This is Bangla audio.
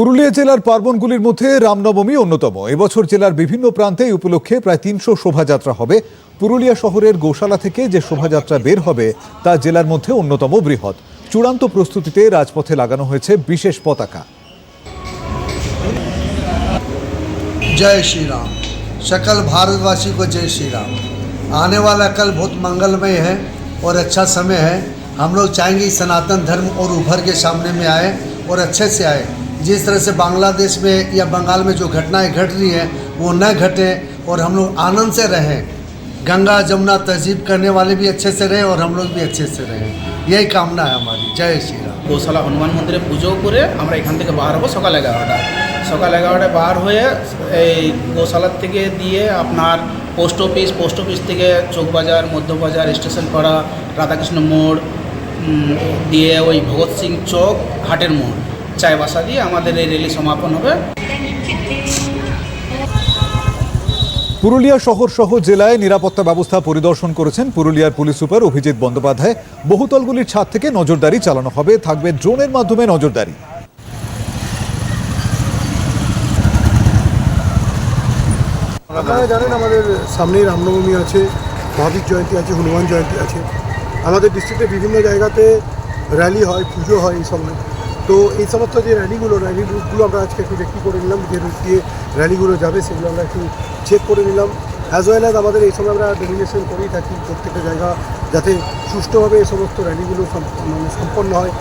পুরুলিয়া জেলার পার্বণগুলির মধ্যে রামনবমী অন্যতম এবছর জেলার বিভিন্ন প্রান্তে এই উপলক্ষে প্রায় তিনশো শোভাযাত্রা হবে পুরুলিয়া শহরের গোশালা থেকে যে শোভাযাত্রা বের হবে তা জেলার মধ্যে অন্যতম বৃহৎ চূড়ান্ত প্রস্তুতিতে রাজপথে লাগানো হয়েছে বিশেষ পতাকা जय श्री राम सकल भारतवासी को जय श्री राम आने वाला कल बहुत मंगलमय है और अच्छा समय है हम लोग चाहेंगे कि सनातन धर्म और उभर के सामने में आए और अच्छे से आए जिस तरह से बांग्लादेश में या बंगाल में जो घटनाएं घट रही हैं वो न घटे और हम लोग आनंद से रहें गंगा जमुना तहजीब करने वाले भी अच्छे से रहें और हम लोग भी अच्छे से रहें यही कामना है हमारी जय श्री राम গোশালা হনুমান মন্দিরে পুজো করে আমরা এখান থেকে বার হবো সকাল এগারোটা সকাল এগারোটায় বার হয়ে এই গোশালার থেকে দিয়ে আপনার পোস্ট অফিস পোস্ট অফিস থেকে চৌকবাজার মধ্যবাজার স্টেশন পাড়া রাধাকৃষ্ণ মোড় উম, দিয়ে ওই ভগৎ সিং চৌক হাটের মোড় চায় বাসা দিয়ে আমাদের এই র্যালি সমাপন হবে। পুরুলিয়া শহর সহ জেলায় নিরাপত্তা ব্যবস্থা পরিদর্শন করেছেন পুরুলিয়ার পুলিশ সুপার অভিজিৎ বন্দ্যোপাধ্যায়। বহুতলগুলির ছাদ থেকে নজরদারি চালানো হবে। থাকবে ড্রোনের মাধ্যমে নজরদারি। আপনারা জানেন আমাদের সামনেই রামনবমী আছে মহাবীর জয়ন্তী আছে হনুমান জয়ন্তী আছে। আমাদের ডিস্ট্রিক্টে বিভিন্ন জায়গাতে র্যালি হয় পুজো হয় এই সময় তো এই সমস্ত যে র্যালিগুলো র্যালি রুটগুলো আমরা আজকে একটু দেখি করে নিলাম, যে রুট দিয়ে র্যালিগুলো যাবে সেগুলো আমরা একটু চেক করে নিলাম। অ্যাজ ওয়েল অ্যাজ আমাদের এই সময় আমরা ডেলিগেশন করেই থাকি প্রত্যেকটা জায়গা, যাতে সুষ্ঠুভাবে এই সমস্ত র্যালিগুলো মানে সম্পন্ন হয়।